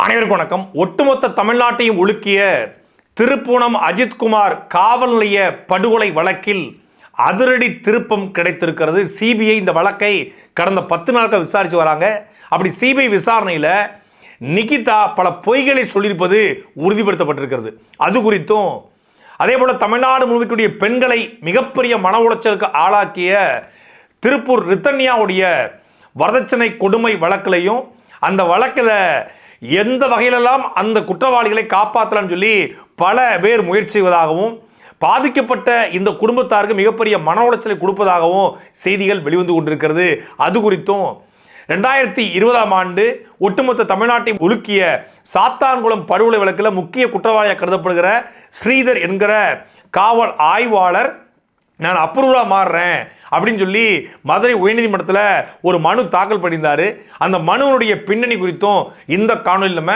அனைவருக்கும் வணக்கம். ஒட்டுமொத்த தமிழ்நாட்டையும் உலுக்கிய திருப்பூனம் அஜித்குமார் காவல் நிலைய படுகொலை வழக்கில் அதிரடி திருப்பம் கிடைத்திருக்கிறது. சிபிஐ இந்த வழக்கை கடந்த பத்து நாட்கள் விசாரித்து வராங்க. அப்படி சிபிஐ விசாரணையில் நிகிதா பல பொய்களை சொல்லியிருப்பது உறுதிப்படுத்தப்பட்டிருக்கிறது. அது குறித்தும் அதே போல் தமிழ்நாடு முழுமைக்குரிய பெண்களை மிகப்பெரிய மன உளைச்சலுக்கு ஆளாக்கிய திருப்பூர் ரித்தன்யாவுடைய வரதட்சணை கொடுமை வழக்கிலையும் அந்த வழக்கில் எந்த வகையிலெல்லாம் அந்த குற்றவாளிகளை காப்பாற்றலாம்னு சொல்லி பல பேர் முயற்சி செய்வதாகவும் பாதிக்கப்பட்ட இந்த குடும்பத்தாருக்கு மிகப்பெரிய மன உளைச்சலை கொடுப்பதாகவும் செய்திகள் வெளிவந்து கொண்டிருக்கிறது. அது குறித்தும் ரெண்டாயிரத்தி இருபதாம் ஆண்டு ஒட்டுமொத்த தமிழ்நாட்டை உலுக்கிய சாத்தான்குளம் படுகொலை வழக்கில் முக்கிய குற்றவாளியாக கருதப்படுகிற ஸ்ரீதர் என்கிற காவல் ஆய்வாளர் நான் அப்ரூவலாக மாறுறேன். அப்படின்னு சொல்லி மதுரை உயர்நீதிமன்றத்தில் ஒரு மனு தாக்கல் பண்ணியிருந்தாரு. அந்த மனுவினுடைய பின்னணி குறித்தும் இந்த காணொலி நம்ம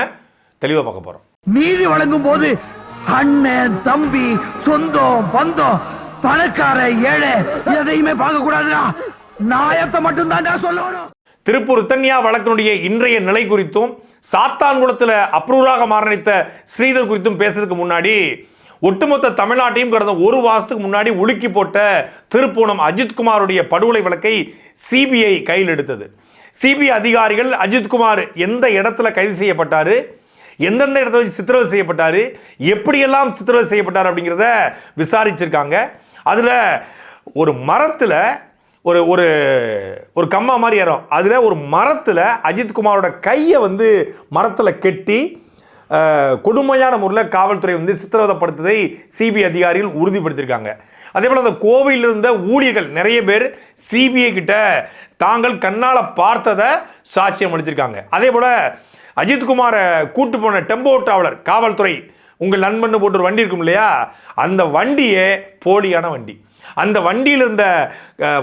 தெளிவாக பார்க்க போகிறோம் நீதி வழங்கும் போது அண்ணன் தம்பி சொந்தம் பந்தம் பணக்கார ஏழை எதையுமே பார்க்க கூடாதுடா. நாயத்தை மட்டும் தான்டா சொல்லணும். திருப்பூர் ரித்தன்யா வழக்கினுடைய இன்றைய நிலை குறித்தும் சாத்தான்குளத்தில் அப்ரூவராக மரணித்த ஸ்ரீதர் குறித்தும் பேசுறதுக்கு முன்னாடி ஒட்டுமொத்த தமிழ்நாட்டையும் கடந்த ஒரு மாதத்துக்கு முன்னாடி உலுக்கி போட்ட திருப்பூணம் அஜித்குமாருடைய படுகொலை வழக்கை சிபிஐ கையில் எடுத்தது. சிபிஐ அதிகாரிகள் அஜித்குமார் எந்த இடத்துல கைது செய்யப்பட்டார்? எந்தெந்த இடத்துல வச்சு சித்திரவதை செய்யப்பட்டார்? எப்படியெல்லாம் சித்திரவதை செய்யப்பட்டார் அப்படிங்கிறத விசாரிச்சிருக்காங்க. அதில் ஒரு மரத்தில் ஒரு ஒரு ஒரு கம்மா மாதிரி ஏறும். அதில் ஒரு மரத்தில் அஜித்குமாரோட கையை வந்து மரத்தில் கெட்டி கொடுமையான முறையில் காவல்துறை வந்து சித்திரவதப்படுத்ததை சிபிஐ அதிகாரிகள் உறுதிப்படுத்தியிருக்காங்க. அதே போல் அந்த கோவையில் இருந்த ஊழியர்கள் நிறைய பேர் சிபிஐ கிட்ட தாங்கள் கண்ணால் பார்த்ததை சாட்சியம் அளிச்சிருக்காங்க. அதே போல் அஜித்குமாரை கூட்டு போன டெம்போ டிராவலர் காவல்துறை உங்கள் நண்பன் போட்டு ஒரு வண்டி இருக்கும் இல்லையா? அந்த வண்டியே போலியான வண்டி. அந்த வண்டியில் இருந்த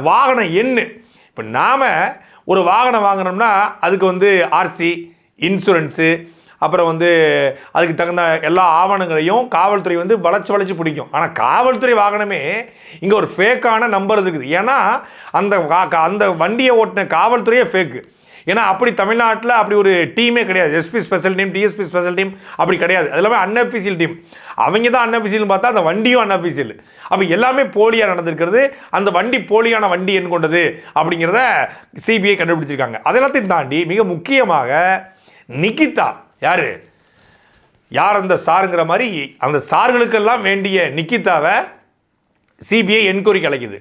வாகன எண்ணு. இப்போ நாம் ஒரு வாகனம் வாங்கினோம்னா அதுக்கு வந்து ஆர்சி இன்சூரன்ஸு அப்புறம் வந்து அதுக்கு தகுந்த எல்லா ஆவணங்களையும் காவல்துறை வந்து வளைச்சு வளைச்சு பிடிக்கும். ஆனால் காவல்துறை வாகனமே இங்கே ஒரு ஃபேக்கான நம்பர் இருக்குது. ஏன்னா அந்த கா- அந்த வண்டியை ஓட்டின காவல்துறையே ஃபேக்கு ஏன்னா அப்படி தமிழ்நாட்டில் அப்படி ஒரு டீமே கிடையாது. SP special team DSP special team அப்படி கிடையாது. அது எல்லாமே அன்அஃபிஷியல் டீம் அவங்க தான் அன்அஃபிஷியல்னு பார்த்தா அந்த வண்டியும் அன்அஃபிஷியல் அப்போ எல்லாமே போலியாக நடந்திருக்கிறது. அந்த வண்டி போலியான வண்டி என் கொண்டது அப்படிங்கிறத சிபிஐ கண்டுபிடிச்சிருக்காங்க. அதெல்லாத்தையும் தாண்டி மிக முக்கியமாக நிகிதா யார்? யார் அந்த சாருங்கிற மாதிரி அந்த சார்களுக்கெல்லாம் வேண்டிய நிக்கிதாவை சிபிஐ என்கொயரி கலைக்குது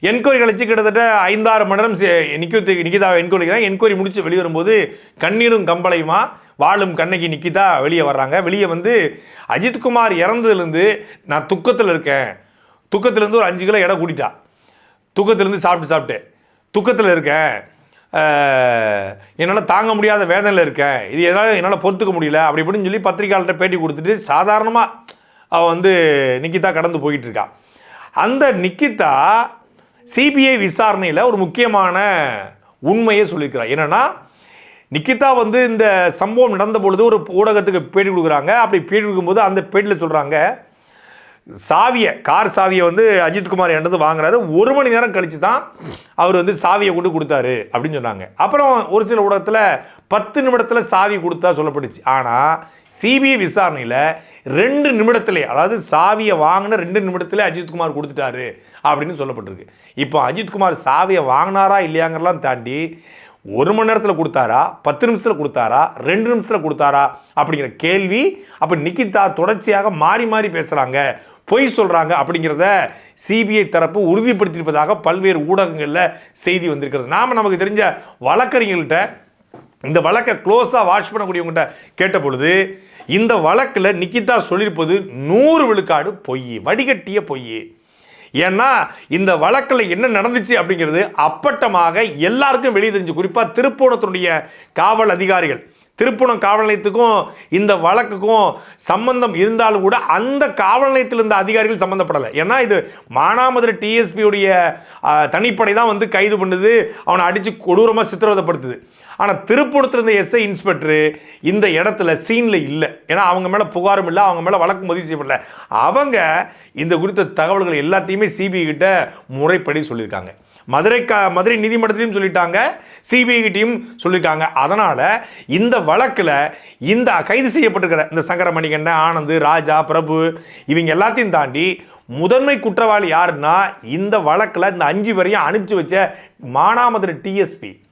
என்கொயரி கழிச்சு கிட்டத்தட்ட ஐந்தாறு மணி நேரம் நிக்கித்து நிக்கிதாவை என்கொயரி என்கொயரி முடித்து வெளியே வரும்போது கண்ணீரும் கம்பளையுமா வாழும் கண்ணகி நிக்கிதா வெளியே வர்றாங்க. வெளியே வந்து அஜித்குமார் இறந்ததுலேருந்து நான் துக்கத்தில் இருக்கேன். துக்கத்துலேருந்து ஒரு அஞ்சு கிலோ எடை கூட்டிட்டா. துக்கத்துலேருந்து சாப்பிட்டு சாப்பிட்டு. துக்கத்தில் இருக்கேன். என்னால் தாங்க முடியாத வேதனையில் இருக்கேன். இது எதாவது என்னால் பொறுத்துக்க முடியல. அப்படி இப்படின்னு சொல்லி பத்திரிக்கையாளர்கிட்ட பேட்டி கொடுத்துட்டு சாதாரணமாக அவள் வந்து நிக்கிதா கடந்து போயிட்டு இருக்கா. அந்த நிக்கிதா சிபிஐ விசாரணையில் ஒரு முக்கியமான உண்மையை சொல்லியிருக்கிறார். என்னன்னா நிக்கிதா வந்து இந்த சம்பவம் நடந்த பொழுது ஒரு ஊடகத்துக்கு பேட்டி கொடுக்குறாங்க. அப்படி பேட்டி கொடுக்கும்போது அந்த பேட்டியில் சொல்கிறாங்க சாவியை கார் சாவியை வந்து அஜித்குமார் என்னது வாங்குறாரு. ஒரு மணி நேரம் கழித்து தான் அவர் வந்து சாவியை கொண்டு கொடுத்தாரு அப்படின்னு சொன்னாங்க. அப்புறம் ஒரு சில ஊடகத்தில் பத்து நிமிடத்தில் சாவி கொடுத்தா சொல்லப்பட்டுச்சு. ஆனால் சிபிஐ விசாரணையில் ரெண்டு நிமிடத்திலே அதாவது சாவியை வாங்கின ரெண்டு நிமிடத்திலே அஜித்குமார் கொடுத்துட்டாரு அப்படின்னு சொல்லப்பட்டிருக்கு. இப்போ அஜித்குமார் சாவியை வாங்கினாரா இல்லையாங்கிறலாம் தாண்டி ஒரு மணி நேரத்தில் கொடுத்தாரா பத்து நிமிஷத்தில் கொடுத்தாரா ரெண்டு நிமிஷத்தில் கொடுத்தாரா அப்படிங்கிற கேள்வி அப்போ நிக்கிதா தொடர்ச்சியாக மாறி மாறி பேசுகிறாங்க பொய் சொல்கிறாங்க அப்படிங்கிறத சிபிஐ தரப்பு உறுதிப்படுத்தியிருப்பதாக பல்வேறு ஊடகங்களில் செய்தி வந்திருக்கிறது. நாம் நமக்கு தெரிஞ்ச வழக்கறிஞர்கள்ட்ட இந்த வழக்கை க்ளோஸாக வாட்ச் பண்ணக்கூடியவங்கள்ட்ட கேட்ட பொழுது இந்த வழக்கில் நிக்கிதா சொல்லியிருப்பது நூறு விழுக்காடு பொய் வடிகட்டிய பொய். ஏன்னா இந்த வழக்கில் என்ன நடந்துச்சு அப்படிங்கிறது அப்பட்டமாக எல்லாருக்கும் வெளியே தெரிஞ்சு குறிப்பாக திருப்போணத்தினுடைய காவல் அதிகாரிகள். திருப்பணம் காவல் நிலையத்துக்கும் இந்த வழக்குக்கும் சம்பந்தம் இருந்தாலும் கூட அந்த காவல் நிலையத்தில் இருந்த அதிகாரிகள் சம்பந்தப்படலை. ஏன்னா இது மானாமதுரை டிஎஸ்பியுடைய தனிப்படை தான் வந்து கைது பண்ணுது. அவனை அடித்து கொடூரமாக சித்திரவதைப்படுத்துது. ஆனால் திருப்பூரத்தில் இருந்த எஸ்ஐ இன்ஸ்பெக்டரு இந்த இடத்துல சீனில் இல்லை. ஏன்னா அவங்க மேலே புகாரும் இல்லை அவங்க மேலே வழக்கு பதிவு செய்யப்படல. அவங்க இந்த குறித்த தகவல்கள் எல்லாத்தையுமே சிபிஐ கிட்ட முறைப்படி சொல்லியிருக்காங்க. மதுரை க மதுரை நீதிமன்றத்திலையும் சொல்லிட்டாங்க. சிபிஐ கிட்டையும் அதனால் இந்த வழக்கில் இந்த கைது செய்யப்பட்டிருக்கிற இந்த சங்கரமணிகண்டன் ஆனந்த் ராஜா பிரபு இவங்க எல்லாத்தையும் தாண்டி முதன்மை குற்றவாளி யாருன்னா இந்த வழக்கில் இந்த அஞ்சு பேரையும் அனுப்பிச்சு வச்ச மானாமதுரை டிஎஸ்பி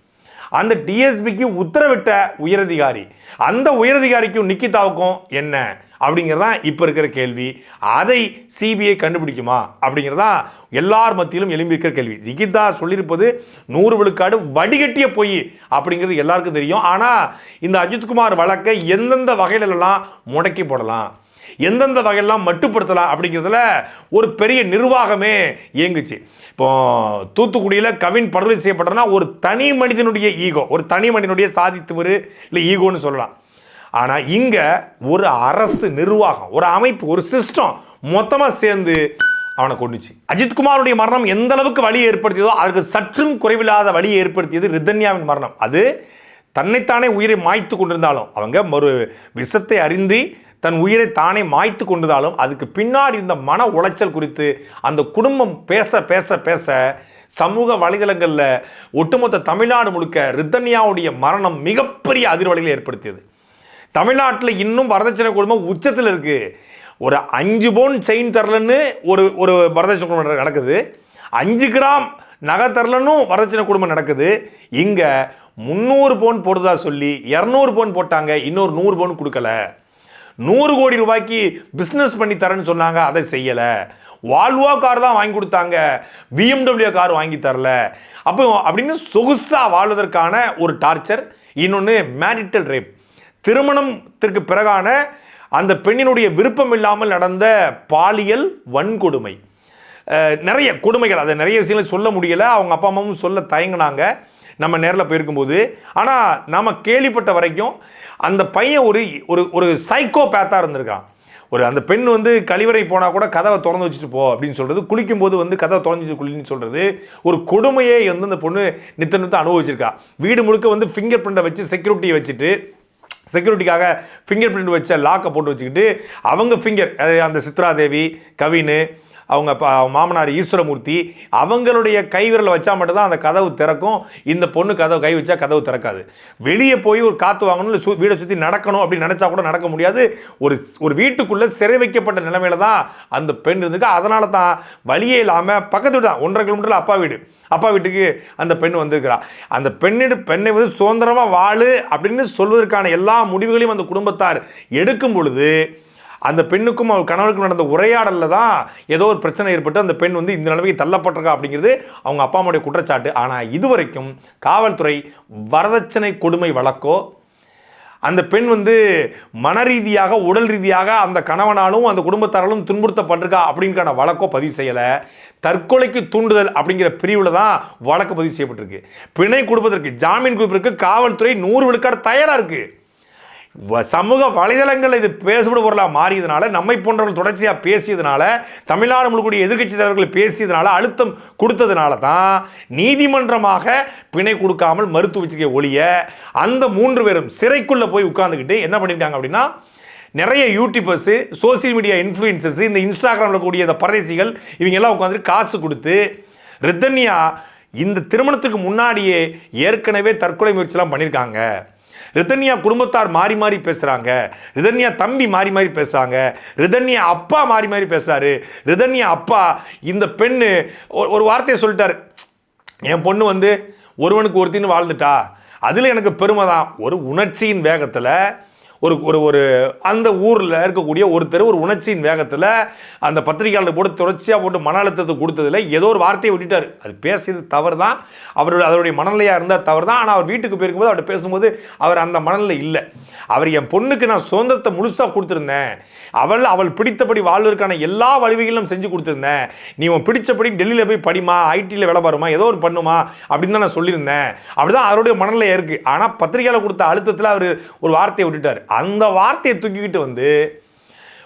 அந்த டிஎஸ்பிக்கு உத்தரவிட்ட உயரதிகாரி. அந்த உயரதிகாரிக்கும் நிக்கிதாவுக்கும் என்ன? அப்படிங்கிறதான் இப்போ இருக்கிற கேள்வி. அதை சிபிஐ கண்டுபிடிக்குமா? அப்படிங்கிறதா எல்லார் மத்தியிலும் எழும்பியிருக்கிற கேள்வி. ஜிகிதா சொல்லியிருப்பது நூறு விழுக்காடு வடிகட்டிய பொய் அப்படிங்கிறது எல்லாருக்கும் தெரியும். ஆனால் இந்த அஜித்குமார் வழக்கை எந்தெந்த வகையிலெல்லாம் முடக்கி போடலாம்? எந்தெந்த வகையெல்லாம் மட்டுப்படுத்தலாம் அப்படிங்கிறதுல ஒரு பெரிய நிர்வாகமே இயங்குச்சு. இப்போ தூத்துக்குடியில் கவின் படுகொலை செய்யப்பட்டனா ஒரு தனி மனிதனுடைய ஈகோ ஒரு தனி மனிதனுடைய சாதித்துவர் இல்லை ஈகோன்னு சொல்லலாம். ஆனால் இங்கே ஒரு அரசு நிர்வாகம் ஒரு அமைப்பு ஒரு சிஸ்டம் மொத்தமாக சேர்ந்து அவனை கொண்டுச்சு அஜித்குமாருடைய மரணம் எந்த அளவுக்கு வழி ஏற்படுத்தியதோ அதற்கு சற்றும் குறைவில்லாத வழியை ஏற்படுத்தியது ரிதன்யாவின் மரணம். அது தன்னைத்தானே உயிரை மாய்த்து கொண்டிருந்தாலும் அவங்க ஒரு விஷத்தை அறிந்து தன் உயிரை தானே மாய்த்து கொண்டிருந்தாலும் அதுக்கு பின்னாடி இருந்த மன உளைச்சல் குறித்து அந்த குடும்பம் பேச பேச பேச சமூக வலைதளங்களில் ஒட்டுமொத்த தமிழ்நாடு முழுக்க ரித்தன்யாவுடைய மரணம் மிகப்பெரிய அதிர்வலைகளை ஏற்படுத்தியது. தமிழ்நாட்டில் இன்னும் வரதட்சணை குடும்பம் உச்சத்தில் இருக்குது ஒரு அஞ்சு பவுன் செயின் தரலன்னு ஒரு ஒரு வரதட்சணை குடும்பம் நடக்குது. அஞ்சு கிராம் நகை தரலன்னும் வரதட்சணை குடும்பம் நடக்குது. இங்கே முந்நூறு பவுன் போடுதா சொல்லி இரநூறு பவுன் போட்டாங்க இன்னொரு நூறு பவுன் கொடுக்கல. நூறு கோடி ரூபாய்க்கு பிஸ்னஸ் பண்ணி தரேன்னு சொன்னாங்க அதை செய்யலை. வால்வோ கார் தான் வாங்கி கொடுத்தாங்க பிஎம்டபிள்யூ கார் வாங்கி தரல. அப்போ அப்படின்னு சொகுசாக வாழ்வதற்கான ஒரு டார்ச்சர் இன்னொன்று மேரிட்டல் ரேப். திருமணத்திற்கு பிறகான அந்த பெண்ணினுடைய விருப்பம் இல்லாமல் நடந்த பாலியல் வன்கொடுமை. நிறைய கொடுமைகள் அதை நிறைய விஷயங்கள் சொல்ல முடியலை. அவங்க அப்பா அம்மாவும் சொல்ல தயங்கினாங்க. நம்ம நேரில் போயிருக்கும்போது. ஆனால் நாம் கேள்விப்பட்ட வரைக்கும் அந்த பையன் ஒரு ஒரு ஒரு சைக்கோ பேத்தாக இருந்திருக்கான். ஒரு அந்த பெண் வந்து கழிவறை போனால் கூட கதவை திறந்து வச்சுட்டு போ அப்படின்னு சொல்கிறது குளிக்கும்போது வந்து கதவை திறந்து குளின்னு சொல்கிறது ஒரு கொடுமையை வந்து அந்த பொண்ணு நித்த நித்த அனுபவிச்சிருக்கா. வீடு முழுக்க வந்து ஃபிங்கர் பிரிண்டை வச்சு செக்யூரிட்டியை வச்சுட்டு செக்யூரிட்டிக்காக ஃபிங்கர் பிரிண்ட் வச்ச லாக்கை போட்டு வச்சுக்கிட்டு அவங்க ஃபிங்கர் அந்த சித்ரா தேவி கவின் அவங்க மாமனார் ஈஸ்வரமூர்த்தி அவங்களுடைய கை விரலை வச்சா மட்டும்தான் அந்த கதவு திறக்கும். இந்த பொண்ணு கதவு கை வச்சா கதவு திறக்காது. வெளியே போய் ஒரு காற்று வாங்கணும் இல்லை சு வீடை சுற்றி நடக்கணும் அப்படின்னு நினச்சா கூட நடக்க முடியாது. ஒரு ஒரு வீட்டுக்குள்ளே சிறை வைக்கப்பட்ட நிலைமையில தான் அந்த பெண் இருந்திருக்கு. அதனால தான் வழியே இல்லாமல் பக்கத்து வீடு தான் ஒன்றரை கிலோமீட்டரில் அப்பா வீடு. அப்பா வீட்டுக்கு அந்த பெண் வந்திருக்கிறா. அந்த பெண்ணிட பெண்ணை வந்து சுதந்திரமாக வாழு அப்படின்னு சொல்வதற்கான எல்லா முடிவுகளையும் அந்த குடும்பத்தார் எடுக்கும் பொழுது அந்த பெண்ணுக்கும் அவர் கணவருக்கும் நடந்த உரையாடலில் தான் ஏதோ ஒரு பிரச்சனை ஏற்பட்டு அந்த பெண் வந்து இந்த நிலைமைக்கு தள்ளப்பட்டிருக்கா அப்படிங்கிறது அவங்க அப்பா அம்மாவுடைய குற்றச்சாட்டு. ஆனால் இதுவரைக்கும் காவல்துறை வரதட்சணை கொடுமை வழக்கோ அந்த பெண் வந்து மன ரீதியாக உடல் ரீதியாக அந்த கணவனாலும் அந்த குடும்பத்தாராலும் துன்புறுத்தப்பட்டிருக்கா அப்படிங்கிறன வழக்கோ பதிவு செய்யலை. தற்கொலைக்கு தூண்டுதல் அப்படிங்கிற பிரிவில் தான் வழக்கு பதிவு செய்யப்பட்டிருக்கு. பிணை கொடுப்பதற்கு ஜாமீன் கொடுப்பதற்கு காவல்துறை நூறு விழுக்காடு தயாராக இருக்குது வ- சமூக வலைதளங்கள் இது பேசப்பட பொருளாக மாறியதுனால நம்மை போன்றவர்கள் தொடர்ச்சியாக பேசியதுனால தமிழ்நாடு முழுக்கூடிய எதிர்க்கட்சி தலைவர்கள் பேசியதுனால அழுத்தம் கொடுத்ததுனால தான் நீதிமன்றமாக பிணை கொடுக்காமல் மறுத்து வச்சிருக்க ஒழிய அந்த மூன்று பேரும் சிறைக்குள்ளே போய் உட்காந்துக்கிட்டு என்ன பண்ணியிருக்காங்க அப்படின்னா நிறைய யூடியூபர்ஸு சோசியல் மீடியா இன்ஃப்ளூயன்சஸ் இந்த இன்ஸ்டாகிராமில் கூடிய இந்த பரதேசிகள் இவங்கெல்லாம் உட்காந்துட்டு காசு கொடுத்து ரித்தன்யா இந்த திருமணத்துக்கு முன்னாடியே ஏற்கனவே தற்கொலை முயற்சிலாம் பண்ணியிருக்காங்க ரிதன்யா குடும்பத்தார் மாறி மாறி பேசுகிறாங்க ரிதன்யா தம்பி மாறி மாறி பேசுகிறாங்க ரிதன்யா அப்பா மாறி மாறி பேசுகிறாரு ரிதன்யா அப்பா இந்த பெண்ணு ஒரு- ஒரு வார்த்தையை சொல்லிட்டார். என் பொண்ணு வந்து ஒருவனுக்கு ஒருத்தின்னு வாழ்ந்துட்டா. அதில் எனக்கு பெருமை தான். ஒரு உணர்ச்சியின் வேகத்தில் ஒரு ஒரு ஒரு அந்த ஊரில் இருக்கக்கூடிய ஒருத்தர் ஒரு உணர்ச்சியின் வேகத்தில் அந்த பத்திரிகையாளர் போட்டு தொடர்ச்சியாக போட்டு மன அழுத்தத்தை கொடுத்ததில் ஏதோ ஒரு வார்த்தையை விட்டுட்டார். அது பேசியது தவறு தான் அவருடைய அதனுடைய மனநிலையாக இருந்தால் தவறு தான் ஆனால் அவர் வீட்டுக்கு போயிருக்கும்போது அவர்கிட்ட பேசும்போது அவர் அந்த மனநிலை இல்லை. அவர் என் பொண்ணுக்கு நான் சுதந்திரத்தை முழுசாக கொடுத்துருந்தேன். அவள் அவள் பிடித்தபடி வாழ்வதற்கான எல்லா வழிவகைகளும் செஞ்சு கொடுத்துருந்தேன். நீ உன் பிடிச்சபடி டெல்லியில் போய் படிமா ஐடியில் வேலை பாருமா ஏதோ ஒரு பண்ணுமா அப்படின்னு தான் நான் சொல்லியிருந்தேன். அப்படிதான் அவருடைய மனநிலை இருக்குது ஆனால் பத்திரிகையாளர் கொடுத்த அழுத்தத்தில் அவர் ஒரு வார்த்தையை விட்டுட்டார். அந்த வார்த்தையை தூக்கிக்கிட்டு வந்து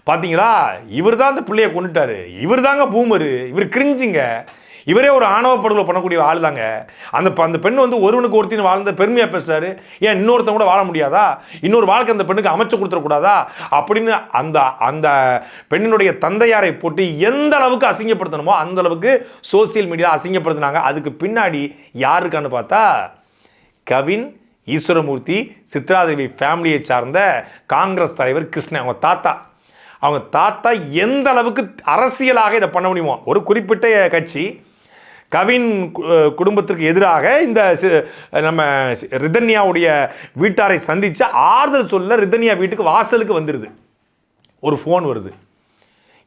பார்த்தீங்களா இவர் தான் அந்த பிள்ளையை கொண்டுட்டாரு இவர் தாங்க பூமரு. இவர் கிரிஞ்சுங்க. இவரே ஒரு ஆணவ படுகொலை பண்ணக்கூடிய ஆள் தாங்க அந்த ப- அந்த பெண் வந்து ஒருவனுக்கு ஒருத்தின் வாழ்ந்த பெருமையாக பேசுகிறார் ஏன் இன்னொருத்தன் கூட வாழ முடியாதா? இன்னொரு வாழ்க்கை அந்த பெண்ணுக்கு அமைச்சு கொடுத்துடக்கூடாதா அப்படின்னு அந்த அந்த பெண்ணினுடைய தந்தையாரை போட்டு எந்த அளவுக்கு அசிங்கப்படுத்தணுமோ அந்த அளவுக்கு சோசியல் மீடியா அசிங்கப்படுத்தினாங்க. அதுக்கு பின்னாடி யாருக்கான்னு பார்த்தா கவின் ஈஸ்வரமூர்த்தி சித்ராதேவி ஃபேமிலியை சார்ந்த காங்கிரஸ் தலைவர் கிருஷ்ணன் அவங்க தாத்தா. அவங்க தாத்தா எந்த அளவுக்கு அரசியலாக இதை பண்ண முடியுமோ ஒரு குறிப்பிட்ட கட்சி கவின் கு- குடும்பத்திற்கு எதிராக இந்த நம்ம ரிதன்யாவுடைய வீட்டாரை சந்தித்து ஆறுதல் சொல்ல ரிதன்யா வீட்டுக்கு வாசலுக்கு வந்துடுது ஒரு ஃபோன் வருது.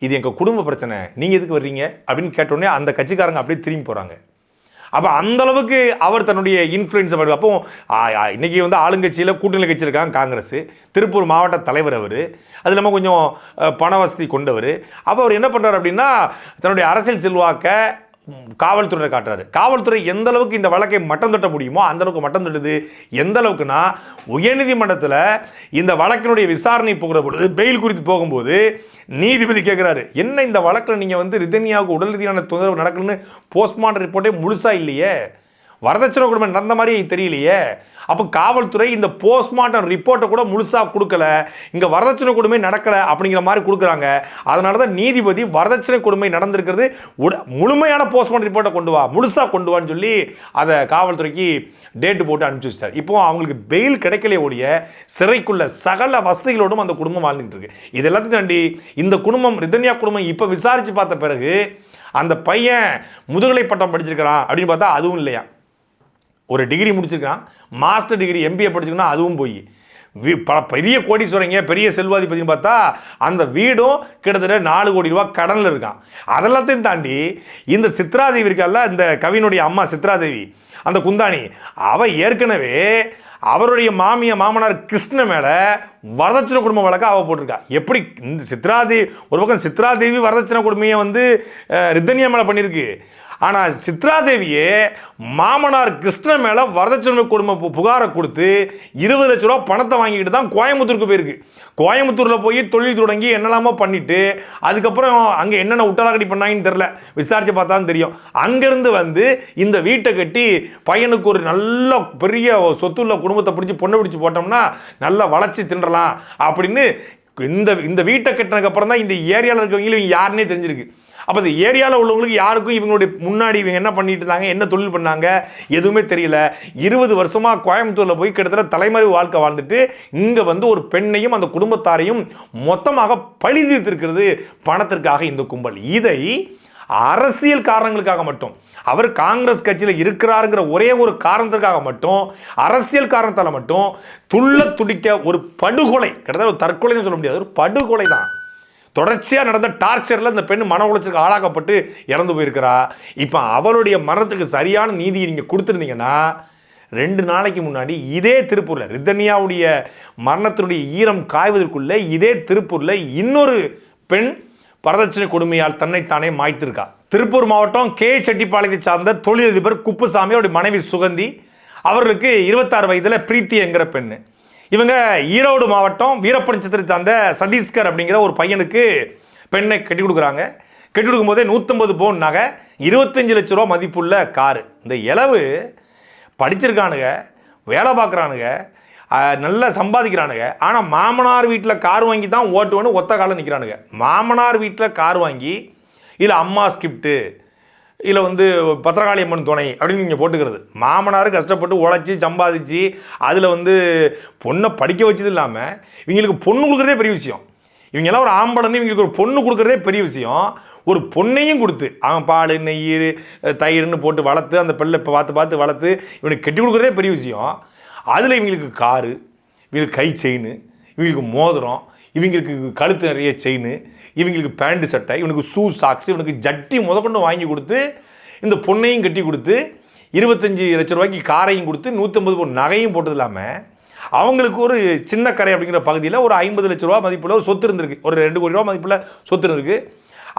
இது எங்கள் குடும்ப பிரச்சனை. நீங்கள் எதுக்கு வர்றீங்க? அப்படின்னு கேட்டோடனே அந்த கட்சிக்காரங்க அப்படியே திரும்பி போகிறாங்க அப்போ அந்தளவுக்கு அவர் தன்னுடைய இன்ஃப்ளூயன்ஸ் அவர் அப்போ இன்றைக்கி வந்து ஆளுங்கட்சியில் கூட்டணி கட்சி இருக்காங்க காங்கிரஸ் திருப்பூர் மாவட்ட தலைவர் அவர் அது இல்லாமல் கொஞ்சம் பண வசதி கொண்டவர். அப்போ அவர் என்ன பண்ணுறார் அப்படின்னா தன்னுடைய அரசியல் செல்வாக்க காவல்துறையை காட்டுறாரு. காவல்துறை எந்த அளவுக்கு இந்த வழக்கை மட்டம் தட்ட முடியுமோ அந்த அளவுக்கு மட்டம் தட்டுது. எந்த அளவுக்குன்னா உயர்நீதிமன்றத்தில் இந்த வழக்கினுடைய விசாரணை போகிற பொழுது பெயில் குறித்து போகும்போது நீதிபதி கேட்குறாரு என்ன இந்த வழக்கில் நீங்கள் வந்து ரிதன்யாவுக்கு உடல் ரீதியான தொந்தரவு நடக்கணும்னு போஸ்ட்மார்ட்டம் ரிப்போர்ட்டே முழுசாக இல்லையே? வரதட்சணை குடும்பம் நடந்த மாதிரி தெரியலையே. அப்போ காவல்துறை இந்த போஸ்ட்மார்ட்டம் ரிப்போர்ட்டை கூட முழுசாக கொடுக்கல. இங்கே வரதட்சணை கொடுமை நடக்கலை அப்படிங்கிற மாதிரி கொடுக்குறாங்க. அதனால தான் நீதிபதி வரதட்சணை கொடுமை நடந்திருக்கிறது உட முழுமையான போஸ்ட்மார்ட்டம் ரிப்போர்ட்டை கொண்டு வா முழுசாக கொண்டு வான்னு சொல்லி அதை காவல்துறைக்கு டேட்டு போட்டு அனுப்பிச்சி வச்சிட்டார். இப்போ அவங்களுக்கு பெயில் கிடைக்கல ஒழிய சிறைக்குள்ள சகல வசதிகளோடும் அந்த குடும்பம் வாழ்ந்துட்டு இருக்கு இது எல்லாத்தையும் தாண்டி இந்த குடும்பம் ரிதன்யா குடும்பம் இப்போ விசாரிச்சு பார்த்த பிறகு அந்த பையன் முதுகலை பட்டம் படிச்சிருக்கிறான் அப்படின்னு பார்த்தா அதுவும் இல்லையா? ஒரு டிகிரி முடிச்சிருக்கான் மாஸ்டர் டிகிரி எம்பிஏ படிச்சுக்கணும் அதுவும் போய். வி- பல பெரிய கோடீஸ்வரங்க பெரிய செல்வாதிபதினு பார்த்தா அந்த வீடும் கிட்டத்தட்ட நாலு கோடி ரூபா கடனில் இருக்கான். அதெல்லாத்தையும் தாண்டி இந்த சித்ராதேவி இருக்கால இந்த கவினுடைய அம்மா சித்ராதேவி அந்த குந்தாணி அவ ஏற்கனவே அவருடைய மாமிய மாமனார் கிருஷ்ண மேலே வரதட்சணை குடும்ப வழக்க அவள் போட்டிருக்கா. எப்படி இந்த சித்ராதேவி ஒரு பக்கம் சித்ராதேவி வரதட்சணை கொடுமையை வந்து ரித்தனியா மேலே பண்ணியிருக்கு. ஆனால் சித்ராதேவியே மாமனார் கிருஷ்ண மேலே வரதட்சணை குடும்ப பு- புகாரை கொடுத்து இருபது லட்ச ரூபா பணத்தை வாங்கிட்டு தான் கோயம்புத்தூருக்கு போயிருக்கு. கோயம்புத்தூரில் போய் தொழில் தொடங்கி என்னெல்லாமோ பண்ணிவிட்டு அதுக்கப்புறம் அங்கே என்னென்ன உட்டலாக்கடி பண்ணாங்கன்னு தெரில விசாரித்து பார்த்தாலும் தெரியும். அங்கேருந்து வந்து இந்த வீட்டை கட்டி பையனுக்கு ஒரு நல்ல பெரிய சொத்துள்ள குடும்பத்தை பிடிச்சி பொண்ணை பிடிச்சி போட்டோம்னா நல்லா வளர்ச்சி தின்றலாம் அப்படின்னு இந்த இந்த வீட்டை கட்டினதுக்கப்புறம் தான் இந்த ஏரியாவில் இருக்கவங்களும் யாருன்னே தெரிஞ்சிருக்கு. அப்போ இந்த ஏரியாவில் உள்ளவங்களுக்கு யாருக்கும் இவங்களுடைய முன்னாடி இவங்க என்ன பண்ணிட்டு இருந்தாங்க என்ன தொழில் பண்ணாங்க எதுவுமே தெரியல. இருபது வருஷமாக கோயம்புத்தூரில் போய் கிட்டத்தட்ட தலைமறை வாழ்க்கை வாழ்ந்துட்டு இங்கே வந்து ஒரு பெண்ணையும் அந்த குடும்பத்தாரையும் மொத்தமாக பழி தீர்த்திருக்கிறது பணத்திற்காக இந்த கும்பல். இதை அரசியல் காரணங்களுக்காக மட்டும் அவர் காங்கிரஸ் கட்சியில் இருக்கிறாருங்கிற ஒரே ஒரு காரணத்திற்காக மட்டும் அரசியல் காரணத்தால் மட்டும் துள்ள துடிக்க ஒரு படுகொலை கிட்டத்தட்ட ஒரு தற்கொலைன்னு சொல்ல முடியாது ஒரு படுகொலை தான் தொடர்ச்சியாக நடந்த டார்ச்சரில் இந்த பெண் மன உளைச்சலுக்கு ஆளாக்கப்பட்டு இறந்து போயிருக்கிறா. இப்போ அவளுடைய மரணத்துக்கு சரியான நீதியை நீங்கள் கொடுத்துருந்தீங்கன்னா ரெண்டு நாளைக்கு முன்னாடி இதே திருப்பூரில் ரித்தன்யாவுடைய மரணத்தினுடைய ஈரம் காய்வதற்குள்ளே இதே திருப்பூரில் இன்னொரு பெண் வரதட்சணை கொடுமையால் தன்னைத்தானே மாய்த்திருக்கா. திருப்பூர் மாவட்டம் கே செட்டிப்பாளையத்தை சார்ந்த தொழிலதிபர் குப்புசாமி அவருடைய மனைவி சுகந்தி அவர்களுக்கு இருபத்தாறு வயதில் பிரீத்தி என்கிற பெண்ணு. இவங்க ஈரோடு மாவட்டம் வீரப்பன் சார்ந்த சதீஷ்கர் அப்படிங்கிற ஒரு பையனுக்கு பெண்ணை கட்டி கொடுக்குறாங்க. கட்டி கொடுக்கும்போதே நூற்றம்பது பவுன் நகை இருபத்தஞ்சு லட்ச ரூபா மதிப்புள்ள காரு. இந்த இளவு படிச்சிருக்கானுங்க வேலை பார்க்குறானுங்க நல்லா சம்பாதிக்கிறானுங்க. ஆனால் மாமனார் வீட்டில் கார் வாங்கி தான் ஓட்டுவேன்னு ஒத்த காலம் நிற்கிறானுங்க மாமனார் வீட்டில் கார் வாங்கி இல்லை அம்மா ஸ்கிப்ட்டு இதில் வந்து பத்திரகாளியம்மன் துணை அப்படின்னு நீங்கள் போட்டுக்கிறது. மாமனார் கஷ்டப்பட்டு உழைச்சி சம்பாதிச்சு அதில் வந்து பொண்ணை படிக்க வச்சது இல்லாமல் இவங்களுக்கு பொண்ணு கொடுக்குறதே பெரிய விஷயம். இவங்கெல்லாம் ஒரு ஆம்பளைன்னு இவங்களுக்கு ஒரு பொண்ணு கொடுக்குறதே பெரிய விஷயம். ஒரு பொண்ணையும் கொடுத்து அவன் பால் நெய் தயிர்னு போட்டு வளர்த்து அந்த பிள்ளை இப்போ பார்த்து பார்த்து வளர்த்து இவனுக்கு கட்டி கொடுக்குறதே பெரிய விஷயம். அதில் இவங்களுக்கு காரு இவங்களுக்கு கை செயின் இவங்களுக்கு மோதிரம் இவங்களுக்கு கழுத்து நிறைய செயின் இவங்களுக்கு பேண்ட் சட்டை இவனுக்கு ஷூ சாக்ஸ் இவனுக்கு ஜட்டி முதற்கொண்டு வாங்கி கொடுத்து இந்த பொண்ணையும் கட்டி கொடுத்து இருபத்தஞ்சி லட்ச ரூபாய்க்கு காரையும் கொடுத்து நூற்றம்பது பொன் நகையும் போட்டது இல்லாமல் அவங்களுக்கு ஒரு சின்ன கரை அப்படிங்கிற பகுதியில் ஒரு ஐம்பது லட்ச ரூபா மதிப்புள்ள ஒரு சொத்து இருந்திருக்கு. ஒரு ரெண்டு கோடி ரூபா மதிப்புள்ள சொத்து இருந்திருக்கு.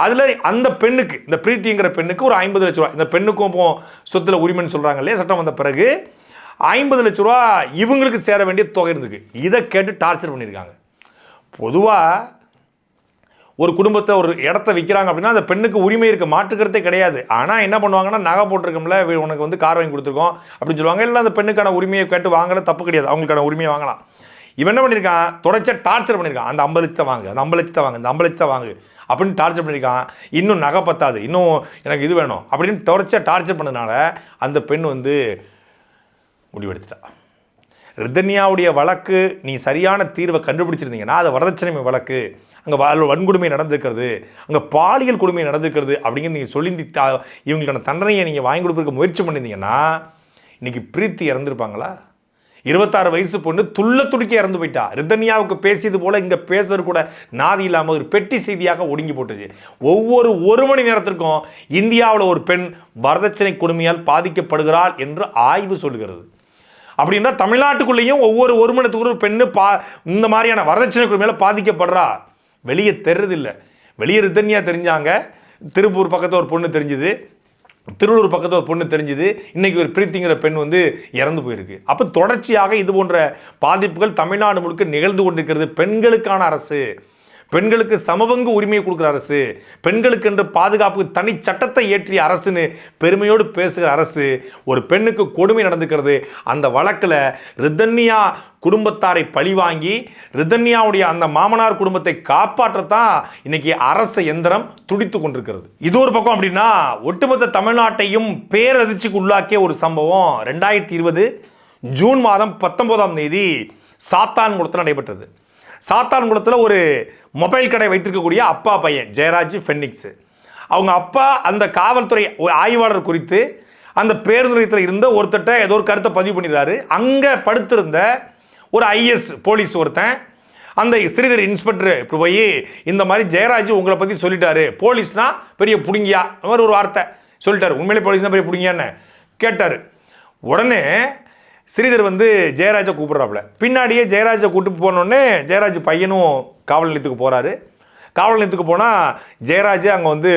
அதில் அந்த பெண்ணுக்கு இந்த பிரீத்திங்கிற பெண்ணுக்கு ஒரு ஐம்பது லட்ச ரூபா இந்த பெண்ணுக்கும் இப்போ சொத்தில் உரிமைன்னு சொல்கிறாங்க இல்லையா? சட்டம் வந்த பிறகு ஐம்பது லட்ச ரூபா இவங்களுக்கு சேர வேண்டிய தொகை இருந்திருக்கு. இதை கேட்டு டார்ச்சர் பண்ணியிருக்காங்க. பொதுவாக ஒரு குடும்பத்தை ஒரு இடத்த விற்கிறாங்க அப்படின்னா அந்த பெண்ணுக்கு உரிமை இருக்க மாற்றுக்கிறதே கிடையாது. ஆனால் என்ன பண்ணுவாங்கன்னா நகை போட்டிருக்கோம்ல உனக்கு வந்து கார் வாங்கி கொடுத்துருக்கோம் அப்படின்னு சொல்லுவாங்க. இல்லை அந்த பெண்ணுக்கான உரிமையை கேட்டு வாங்குறது தப்பு கிடையாது. அவங்களுக்கான உரிமையை வாங்கலாம். இவன் என்ன பண்ணியிருக்கான் தொடர்ச்சியாக டார்ச்சர் பண்ணியிருக்கான் அந்த ஐம்பது லட்சத்தை வாங்கு அந்த ஐம்பது லட்சத்தை வாங்கு அந்த ஐம்பது லட்சத்தை வாங்கு அப்படின்னு டார்ச்சர் பண்ணியிருக்கான் இன்னும் நகை பத்தாது. இன்னும் எனக்கு இது வேணும் அப்படின்னு தொடர்ச்சியாக டார்ச்சர் பண்ணதுனால அந்த பெண் வந்து முடிவெடுத்துட்டா. ரிதன்யாவுடைய வழக்கு நீ சரியான தீர்வை கண்டுபிடிச்சிருந்தீங்கன்னா அது வரதட்சணை வழக்கு. அங்கே வன்கொடுமை நடந்திருக்கிறது. அங்கே பாலியல் கொடுமை நடந்திருக்கிறது அப்படிங்கிறது நீங்கள் சொல்லி தா- இவங்களுக்கான தண்டனையை நீங்கள் வாங்கி கொடுப்பதற்கு முயற்சி பண்ணியிருந்தீங்கன்னா இன்றைக்கி பிரீத்தி இறந்துருப்பாங்களா? இருபத்தாறு வயசு பொண்ணு துள்ள துடிக்க இறந்து போயிட்டா. ரிதன்யாவுக்கு பேசியது போல இங்கே பேசுறது கூட நாதி இல்லாமல் ஒரு பெட்டி செய்தியாக ஒடுங்கி போட்டுச்சு. ஒவ்வொரு ஒரு மணி நேரத்திற்கும் இந்தியாவில் ஒரு பெண் வரதட்சணை கொடுமையால் பாதிக்கப்படுகிறாள் என்று ஆய்வு சொல்கிறது. அப்படின்னா தமிழ்நாட்டுக்குள்ளேயும் ஒவ்வொரு ஒரு மணி நேரத்துக்கு ஒரு பெண்ணு பா இந்த மாதிரியான வரதட்சணை கொடுமையால் பாதிக்கப்படுறா. வெளியே தெரிறதில்ல. வெளியே ரித்தனியாக தெரிஞ்சாங்க. திருப்பூர் பக்கத்தில் ஒரு பொண்ணு தெரிஞ்சுது. திருவள்ளூர் பக்கத்தில் ஒரு பொண்ணு தெரிஞ்சுது. இன்றைக்கி ஒரு பிரீத்திங்கிற பெண் வந்து இறந்து போயிருக்கு. அப்போ தொடர்ச்சியாக இது போன்ற பாதிப்புகள் தமிழ்நாடு முழுக்க நிகழ்ந்து கொண்டிருக்கிறது பெண்களுக்கான அரசு. பெண்களுக்கு சமபங்கு உரிமையை கொடுக்குற அரசு பெண்களுக்கு என்று பாதுகாப்பு தனி சட்டத்தை இயற்றிய அரசுன்னு பெருமையோடு பேசுகிற அரசு ஒரு பெண்ணுக்கு கொடுமை நடந்துக்கிறது. அந்த வழக்கில் ரிதன்யா குடும்பத்தாரை பழிவாங்கி ரிதன்யாவுடைய அந்த மாமனார் குடும்பத்தை காப்பாற்றத்தான் இன்னைக்கு அரச எந்திரம் துடித்து கொண்டிருக்கிறது. இது ஒரு பக்கம் அப்படின்னா ஒட்டுமொத்த தமிழ்நாட்டையும் பேரதிர்ச்சிக்கு உள்ளாக்கிய ஒரு சம்பவம் ரெண்டாயிரத்தி இருபது ஜூன் மாதம் பத்தொன்பதாம் தேதி சாத்தான்குளத்தில் நடைபெற்றது. சாத்தான்குளத்தில் ஒரு மொபைல் கடை வைத்திருக்கக்கூடிய அப்பா பையன் ஜெயராஜ் ஃபென்னிக்ஸு அவங்க அப்பா அந்த காவல்துறை ஒரு ஆய்வாளர் குறித்து அந்த பேருந்து நிலையத்தில் இருந்த ஒருத்தட்ட ஏதோ ஒரு கருத்தை பதிவு பண்ணிடுறாரு. அங்கே படுத்திருந்த ஒரு ஐஎஸ் போலீஸ் ஒருத்தன் அந்த ஸ்ரீதர் இன்ஸ்பெக்டர் இப்போ போய் இந்த மாதிரி ஜெயராஜ் உங்களை பற்றி சொல்லிட்டாரு. போலீஸ்னா பெரிய பிடுங்கியா? அந்த மாதிரி ஒரு வார்த்தை சொல்லிட்டாரு. உண்மையிலே போலீஸ்னா பெரிய பிடுங்கியான்னு கேட்டார். உடனே ஸ்ரீதர் வந்து ஜெயராஜை கூப்பிட்றாப்புல. பின்னாடியே ஜெயராஜை கூட்டு போனோடனே ஜெயராஜ் பையனும் காவல் நிலையத்துக்கு போகிறாரு காவல் நிலையத்துக்கு போனால் ஜெயராஜ் அங்கே வந்து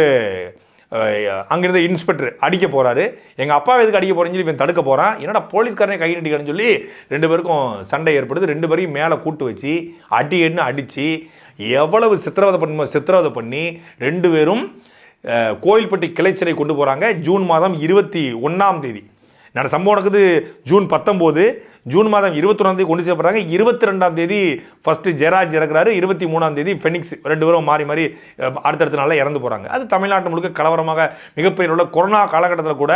அங்கேருந்து இன்ஸ்பெக்டர் அடிக்க போகிறாரு எங்கள் அப்பா எதுக்கு அடிக்க போகிறேன்னு சொல்லி இவன் தடுக்க போகிறான் என்னடா போலீஸ்காரனே கை நீட்டிக்கணும்னு சொல்லி ரெண்டு பேருக்கும் சண்டை ஏற்படுது. ரெண்டு பேரையும் மேலே கூட்டு வச்சு அடி எண்ணு அடித்து எவ்வளவு சித்திரவதை பண்ண சித்திரவதை பண்ணி ரெண்டு பேரும் கோயில்பட்டி கிளைச்சிறை கொண்டு போகிறாங்க ஜூன் மாதம் இருபத்தி ஒன்றாம் தேதி. நான் சம்பவம் நடக்குது ஜூன் பத்தொம்போது. ஜூன் மாதம் இருபத்தொன்னாம் தேதி கொண்டு செய்யப்படுறாங்க இருபத்தி ரெண்டாம் தேதி ஃபஸ்ட்டு ஜெராஜ் இறக்குறாரு. இருபத்தி மூணாம் தேதி ஃபெனிக்ஸ் ரெண்டு பேரும் மாறி மாறி அடுத்தடுத்த நாளில் இறந்து போகிறாங்க அது தமிழ்நாட்டு முழுக்க கலவரமாக மிகப்பெரிய அளவில் கொரோனா காலகட்டத்தில் கூட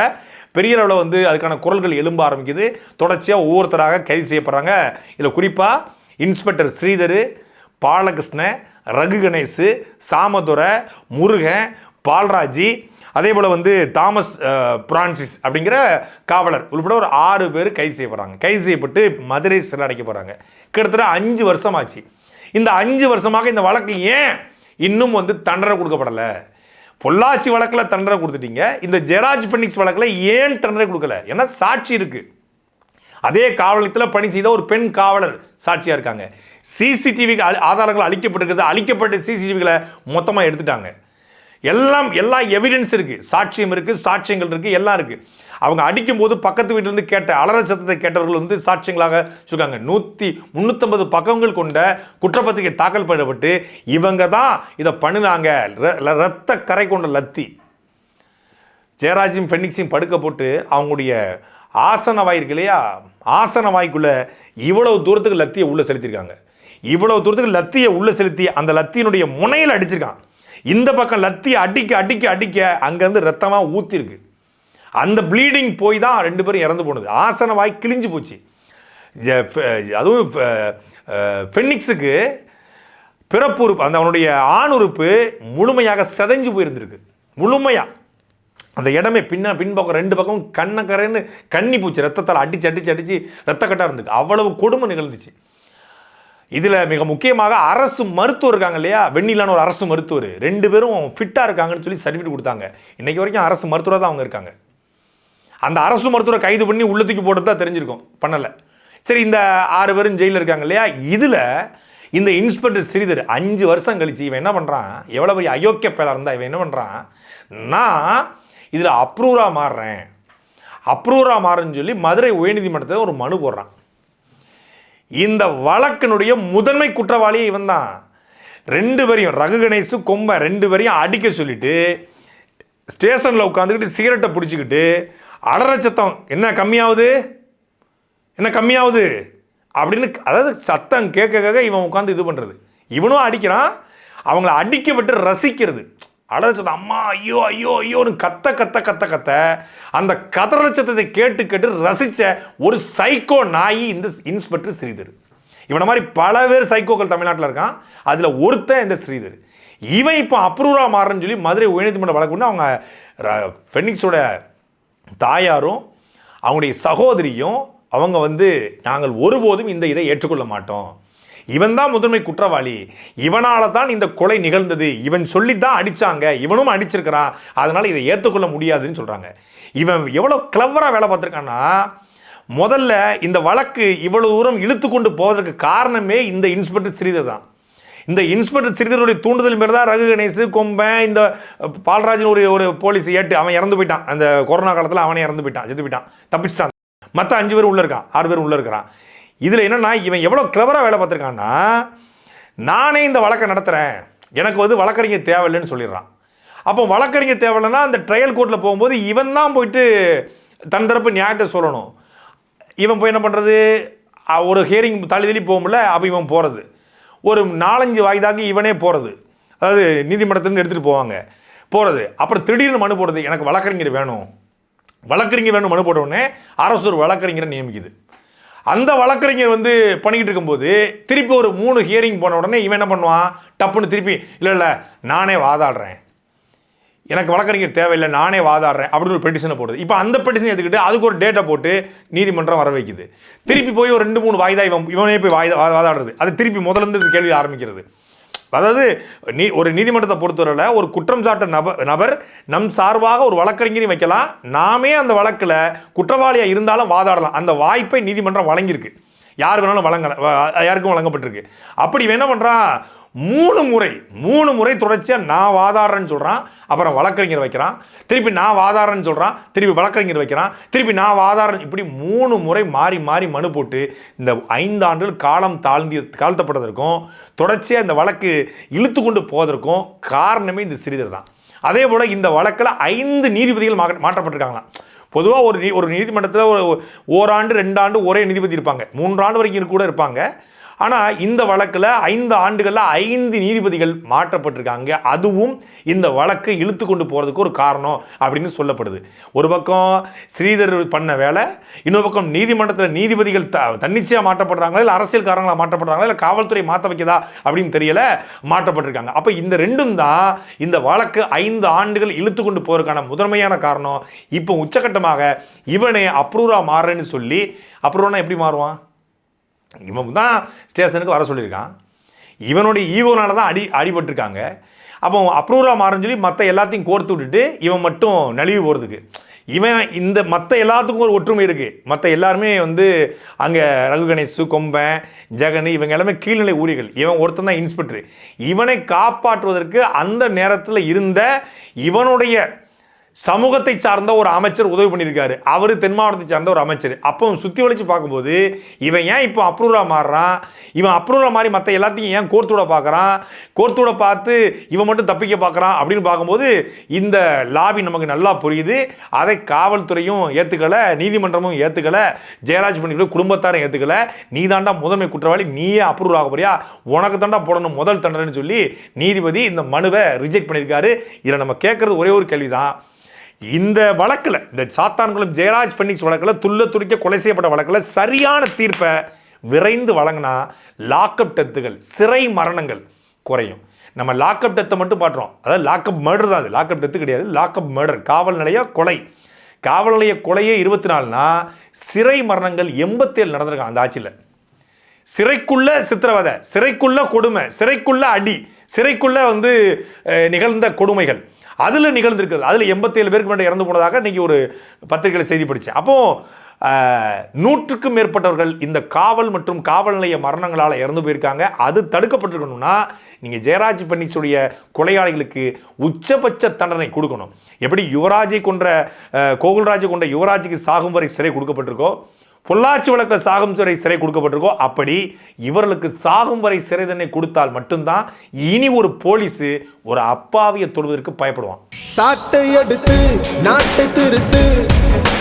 பெரிய அளவில் வந்து அதுக்கான குரல்கள் எழும்ப ஆரம்பிக்குது. தொடர்ச்சியாக ஒவ்வொருத்தராக கைது செய்யப்படுறாங்க. இதில் குறிப்பாக இன்ஸ்பெக்டர் ஸ்ரீதர் பாலகிருஷ்ண ரகு கணேஷ் சாமதுரை முருகன் பால்ராஜி அதே போல் வந்து தாமஸ் பிரான்சிஸ் அப்படிங்கிற காவலர் உள்பட ஒரு ஆறு பேர் கைது செய்யப்படுறாங்க. கைது செய்யப்பட்டு மதுரை சிறை அடைக்கப்படுறாங்க கிட்டத்தட்ட அஞ்சு வருஷம் ஆச்சு இந்த அஞ்சு வருஷமாக இந்த வழக்கு ஏன் இன்னும் வந்து தண்டனை கொடுக்கப்படலை? பொள்ளாச்சி வழக்கில் தண்டனை கொடுத்துட்டீங்க. இந்த ஜெராஜ் பெனிக்ஸ் வழக்கில் ஏன் தண்டனை கொடுக்கல? ஏன்னா சாட்சி இருக்குது அதே காவலத்தில் பணி செய்த ஒரு பெண் காவலர் சாட்சியாக இருக்காங்க. சிசிடிவி ஆதாரங்கள் அழிக்கப்பட்டிருக்கிறது அழிக்கப்பட்ட சிசிடிவிகளை மொத்தமாக எடுத்துட்டாங்க. எல்லாம் எல்லா எவிடன்ஸ் இருக்குது சாட்சியம் இருக்குது சாட்சியங்கள் இருக்குது எல்லாம் இருக்குது அவங்க அடிக்கும்போது பக்கத்து வீட்டிலேருந்து கேட்ட அலற சத்தத்தை கேட்டவர்கள் வந்து சாட்சியங்களாக சொல்லியிருக்காங்க நூற்றி முந்நூற்றம்பது பக்கங்கள் கொண்ட குற்றப்பத்திரிகை தாக்கல் பண்ணப்பட்டு இவங்க தான் இதை பண்ணினாங்க. ர- ரத்த கரை கொண்ட லத்தி. ஜெயராஜும் ஃபெனிக்ஸையும் படுக்க போட்டு அவங்களுடைய ஆசன வாய் இருக்கு இல்லையா? ஆசன வாய்க்குள்ளே இவ்வளவு தூரத்துக்கு லத்தியை உள்ளே செலுத்தியிருக்காங்க. இவ்வளவு தூரத்துக்கு லத்தியை உள்ளே செலுத்தி அந்த லத்தியினுடைய முனையில் அடிச்சிருக்கான். இந்த பக்கம் லத்தி அடிக்க அடிக்க அடிக்க அங்கேருந்து ரத்தமாக ஊற்றிருக்கு அந்த ப்ளீடிங் போய் தான் ரெண்டு பேரும் இறந்து போனது. ஆசன வாய் கிழிஞ்சு போச்சு. அதுவும் ஃபென்னிக்ஸுக்கு பிறப்புறுப்பு பிறப்பு உறுப்பு அந்த அவனுடைய ஆண் உறுப்பு முழுமையாக செதைஞ்சு போயிருந்திருக்கு. முழுமையாக அந்த இடமே பின்ன பின்பக்கம் ரெண்டு பக்கம் கண்ணக்கரைன்னு கண்ணி பூச்சி ரத்தத்தால் அடிச்சு அடிச்சு அடிச்சு ரத்தக்கட்டாக இருந்துக்கு அவ்வளவு கொடுமை நிகழ்ந்துச்சு. இதில் மிக முக்கியமாக அரசு மருத்துவர் இருக்காங்க இல்லையா? வெண்ணிலான ஒரு அரசு மருத்துவர். ரெண்டு பேரும் ஃபிட்டாக இருக்காங்கன்னு சொல்லி சர்டிஃபிகேட் கொடுத்தாங்க. இன்றைக்கி வரைக்கும் அரசு மருத்துவராக தான் அவங்க இருக்காங்க. அந்த அரசு மருத்துவரை கைது பண்ணி உள்ளத்துக்கு போட்டு தான் தெரிஞ்சிருக்கும். பண்ணலை. சரி இந்த ஆறு பேரும் ஜெயிலில் இருக்காங்க இல்லையா? இதில் இந்த இன்ஸ்பெக்டர் ஸ்ரீதர் அஞ்சு வருஷம் கழித்து இவன் என்ன பண்ணுறான் எவ்வளோ பெரிய அயோக்கிய பேலாக இருந்தால் இவன் என்ன பண்ணுறான் நான் இதில் அப்ரூவராக மாறுறேன். அப்ரூவராக மாறுன்னு சொல்லி மதுரை உயர்நீதிமன்றத்தில் ஒரு மனு போடுறான். இந்த வழக்கினுடைய முதன்மை குற்றவாளி இவன் தான் ரெண்டு பேரையும் ரகு கணேசு கொம்ப ரெண்டு பேரையும் அடிக்க சொல்லிட்டு ஸ்டேஷனில் உட்காந்துக்கிட்டு சிகரெட்டை பிடிச்சிக்கிட்டு அலற சத்தம் என்ன கம்மியாகுது என்ன கம்மியாகுது அப்படின்னு அதாவது சத்தம் கேட்க கேட்க இவன் உட்காந்து இது பண்ணுறது இவனும் அடிக்கிறான். அவங்கள அடிக்க விட்டு ரசிக்கிறது. அலற அம்மா ஐயோ ஐயோ ஐயோன்னு கத்த கத்த கத்த கத்த அந்த கதற சத்தத்தை கேட்டு கேட்டு ரசித்த ஒரு சைக்கோ நாயி இந்த இன்ஸ்பெக்டர் ஸ்ரீதர். இவனை மாதிரி பல பேர் சைக்கோக்கள் தமிழ்நாட்டில் இருக்கான். அதில் ஒருத்தன் இந்த ஸ்ரீதர். இவன் இப்போ அப்ரூவா மாறன்னு சொல்லி மதுரை உயர்நீதிமன்ற வழக்கு அவங்க ர- ஃபெனிக்ஸோட தாயாரும் அவங்களுடைய சகோதரியும் அவங்க வந்து நாங்கள் ஒருபோதும் இந்த இதை ஏற்றுக்கொள்ள மாட்டோம். இவன் தான் முதன்மை குற்றவாளி. இவனால தான் இந்த கொலை நிகழ்ந்தது. இவன் சொல்லி தான் அடிச்சாங்க. இவனும் அடிச்சிருக்கிறான். அதனால் இதை ஏற்றுக்கொள்ள முடியாதுன்னு சொல்கிறாங்க இவன் எவ்வளோ கிளவராக வேலை பார்த்துருக்கான்னா முதல்ல இந்த வழக்கு இவ்வளோ தூரம் இழுத்து கொண்டு போவதற்கு காரணமே இந்த இன்ஸ்பெக்டர் ஸ்ரீதர் தான். இந்த இன்ஸ்பெக்டர் ஸ்ரீதருடைய தூண்டுதல் பேர் தான் ரகு கணேசு கொம்பன் இந்த பால்ராஜன் ஒரு ஒரு போலீஸ் ஏட்டு அவன் இறந்து போயிட்டான். அந்த கொரோனா காலத்தில் அவனே இறந்து போயிட்டான் செத்து போயிட்டான். தப்பிச்சிட்டான். மற்ற அஞ்சு பேர் உள்ளே இருக்கான். ஆறு பேர் உள்ளே இருக்கிறான். இதில் என்னென்னா இவன் எவ்வளோ கிளவராக வேலை பார்த்துருக்கான்னா நானே இந்த வழக்கை நடத்துகிறேன் எனக்கு வந்து வழக்கறிஞர் தேவையில்லைன்னு சொல்லிடுறான். அப்போ வழக்கறிஞர் தேவையில்லைன்னா அந்த ட்ரையல் கோர்ட்டில் போகும்போது இவன் தான் போயிட்டு தன் தரப்பு நியாயத்தை சொல்லணும். இவன் போய் என்ன பண்ணுறது ஒரு ஹியரிங் தள்ளி தள்ளி போகும்ல அப்போ இவன் போகிறது ஒரு நாலஞ்சு வாய்தாக்கு இவனே போகிறது அதாவது நீதிமன்றத்துலேருந்து எடுத்துகிட்டு போவாங்க. போகிறது அப்புறம் திடீர்னு மனு போடுறது. எனக்கு வழக்கறிஞர் வேணும். வழக்கறிஞர் வேணும் மனு போட்ட உடனே அரசு ஒரு வழக்கறிஞரை நியமிக்குது. அந்த வழக்கறிஞர் வந்து பண்ணிக்கிட்டு இருக்கும்போது திருப்பி ஒரு மூணு ஹியரிங் போன உடனே இவன் என்ன பண்ணுவான்? டப்புன்னு திருப்பி இல்லை இல்லை நானே வாதாடுறேன். எனக்கு வழக்கறிஞர் தேவையில்லை நானே வாதாடுறேன் அப்படின்னு ஒரு பெட்டிஷனை போடுது. இப்போ அந்த பெட்டிஷன் எடுத்துக்கிட்டு அதுக்கு ஒரு டேட்டா போட்டு நீதிமன்றம் வர வைக்குது. திருப்பி போய் ஒரு ரெண்டு மூணு வாய்தா இவன் இவனே போய் வாய்தா வாதாடுறது. அது திருப்பி முதல்ல இருந்து கேள்வி ஆரம்பிக்கிறது. அதாவது நீ ஒரு நீதிமன்றத்தை பொறுத்தவரையில் ஒரு குற்றம் சாட்ட நபர் நபர் நம் சார்பாக ஒரு வழக்கறிஞரையும் வைக்கலாம். நாமே அந்த வழக்கில் குற்றவாளியாக இருந்தாலும் வாதாடலாம். அந்த வாய்ப்பை நீதிமன்றம் வழங்கியிருக்கு. யார் வேணாலும் வழங்கல யாருக்கும் வழங்கப்பட்டிருக்கு. அப்படி என்ன பண்ணுறான் மூணு முறை மூணு முறை தொடர்ச்சியாக நான் வாதாடுறேன்னு சொல்கிறான் அப்புறம் வழக்கறிஞர் வைக்கிறான் திருப்பி நான் வாதாடுறேன்னு சொல்கிறான் திருப்பி வழக்கறிஞர் வைக்கிறான் திருப்பி நான் வாதாடுறேன் இப்படி மூணு முறை மாறி மாறி மனு போட்டு இந்த ஐந்து ஆண்டுகள் காலம் தாழ்ந்தி தாழ்த்தப்பட்டதற்கும் தொடர்ச்சியாக இந்த வழக்கு இழுத்து கொண்டு போவதற்கும் காரணமே இந்த சிறிதர் தான். அதே போல் இந்த வழக்கில் ஐந்து நீதிபதிகள் மா- மாற்றப்பட்டிருக்காங்களாம். பொதுவாக ஒரு நீ ஒரு நீதிமன்றத்தில் ஒரு ஓராண்டு ரெண்டாண்டு ஒரே நீதிபதி இருப்பாங்க. மூன்றாண்டு வரைக்கும் கூட இருப்பாங்க. ஆனால் இந்த வழக்கில் ஐந்து ஆண்டுகளில் ஐந்து நீதிபதிகள் மாற்றப்பட்டிருக்காங்க. அதுவும் இந்த வழக்கு இழுத்து கொண்டு போகிறதுக்கு ஒரு காரணம் அப்படின்னு சொல்லப்படுது. ஒரு பக்கம் ஸ்ரீதர் பண்ண வேலை இன்னொரு பக்கம் நீதிமன்றத்தில் நீதிபதிகள் த தன்னிச்சையாக மாற்றப்படுறாங்களா இல்லை அரசியல் காரணங்களாக மாற்றப்படுறாங்களா இல்லை காவல்துறை மாற்ற வைக்கதா அப்படின்னு தெரியல மாற்றப்பட்டிருக்காங்க. அப்போ இந்த ரெண்டும் தான் இந்த வழக்கு ஐந்து ஆண்டுகள் இழுத்து கொண்டு போகிறதுக்கான முதன்மையான காரணம். இப்போ உச்சகட்டமாக இவனே அப்ரூவராக மாறுறேன்னு சொல்லி அப்ரூவ்னா எப்படி மாறுவான்? இவன் தான் ஸ்டேஷனுக்கு வர சொல்லியிருக்கான். இவனுடைய ஈகோனால தான் அடி அடிபட்டிருக்காங்க. அப்போ அப்ரூவலாக மாறுன்னு சொல்லி மற்ற எல்லாத்தையும் கோர்த்து விட்டுட்டு இவன் மட்டும் நழுவி போகிறதுக்கு இவன் இந்த மற்ற எல்லாத்துக்கும் ஒரு ஒற்றுமை இருக்குது மற்ற எல்லாருமே வந்து அங்கே ரகு கணேஷு கொம்பன் ஜெகன் இவங்க எல்லாமே கீழ்நிலை ஊழியர்கள். இவன் ஒருத்தன் தான் இன்ஸ்பெக்டர் இவனை காப்பாற்றுவதற்கு அந்த நேரத்தில் இருந்த இவனுடைய சமூகத்தை சார்ந்த ஒரு அமைச்சர் உதவி பண்ணியிருக்காரு. அவர் தென் மாவட்டத்தை சார்ந்த ஒரு அமைச்சர். அப்போ சுற்றி வளைச்சு பார்க்கும்போது இவன் ஏன் இப்போ அப்ரூவலாக மாறுறான்? இவன் அப்ரூவலாக மாறி மற்ற எல்லாத்தையும் ஏன் கோர்த்தூட பார்க்குறான்? கோர்த்தூட பார்த்து இவன் மட்டும் தப்பிக்க பார்க்குறான் அப்படின்னு பார்க்கும்போது இந்த லாபி நமக்கு நல்லா புரியுது. அதை காவல்துறையும் ஏற்றுக்கலை நீதிமன்றமும் ஏற்றுக்கலை ஜெயராஜ் பண்ணிக்கல குடும்பத்தாரும் ஏற்றுக்கலை நீ தாண்டா முதன்மை குற்றவாளி நீயே அப்ரூவ் ஆக போறியா? உனக்கு தாண்டா போடணும் முதல் தண்டனைன்னு சொல்லி நீதிபதி இந்த மனுவை ரிஜெக்ட் பண்ணியிருக்காரு. இதில் நம்ம கேட்குறது ஒரே ஒரு கேள்வி தான் இந்த வழக்கில் இந்த சாத்தான்குளம் ஜெயராஜ் ஃபெனிக்ஸ் வழக்கில் துள்ள துடிக்க கொலை செய்யப்பட்ட வழக்கில் சரியான தீர்ப்பை விரைந்து வழங்கினா லாக்அப் டெத்துகள் சிறை மரணங்கள் குறையும். நம்ம லாக்அப் டெத்தை மட்டும் பார்க்குறோம் அதாவது லாக்அப் மர்டர் தான் அது. லாக்அப் டெத்து கிடையாது. லாக்அப் மர்டர் காவல் நிலைய கொலை. காவல் நிலைய கொலையே இருபத்தி நாலுனா சிறை மரணங்கள் எண்பத்தேழு நடந்திருக்கான் அந்த ஆட்சியில்? சிறைக்குள்ள சித்திரவதை சிறைக்குள்ள கொடுமை சிறைக்குள்ள அடி சிறைக்குள்ள வந்து நிகழ்ந்த கொடுமைகள். அதில் நிகழ்ந்திருக்கிறது. அதில் எண்பத்தேழு பேருக்கு மேலே இறந்து போனதாக இன்றைக்கி ஒரு பத்திரிகையில் செய்தி படித்தேன் அப்போது நூற்றுக்கும் மேற்பட்டவர்கள் இந்த காவல் மற்றும் காவல் நிலைய மரணங்களால் இறந்து போயிருக்காங்க. அது தடுக்கப்பட்டிருக்கணும்னா நீங்கள் ஜெயராஜ் பன்னீஸுடைய கொலையாளிகளுக்கு உச்சபட்ச தண்டனை கொடுக்கணும். எப்படி யுவராஜை கொன்ற கோகுல்ராஜை கொண்ட யுவராஜுக்கு சாகும் வரை சிறை கொடுக்கப்பட்டிருக்கோ பொள்ளாச்சி வழக்கில் சாகும் வரை சிறை கொடுக்கப்பட்டிருக்கோ அப்படி இவர்களுக்கு சாகும் வரை சிறை தண்டனை கொடுத்தால் மட்டும்தான் இனி ஒரு போலீஸ் ஒரு அப்பாவியை தொடுவதற்கு பயப்படுவான். சாட்டை எடுத்து நாட்டை திருத்து.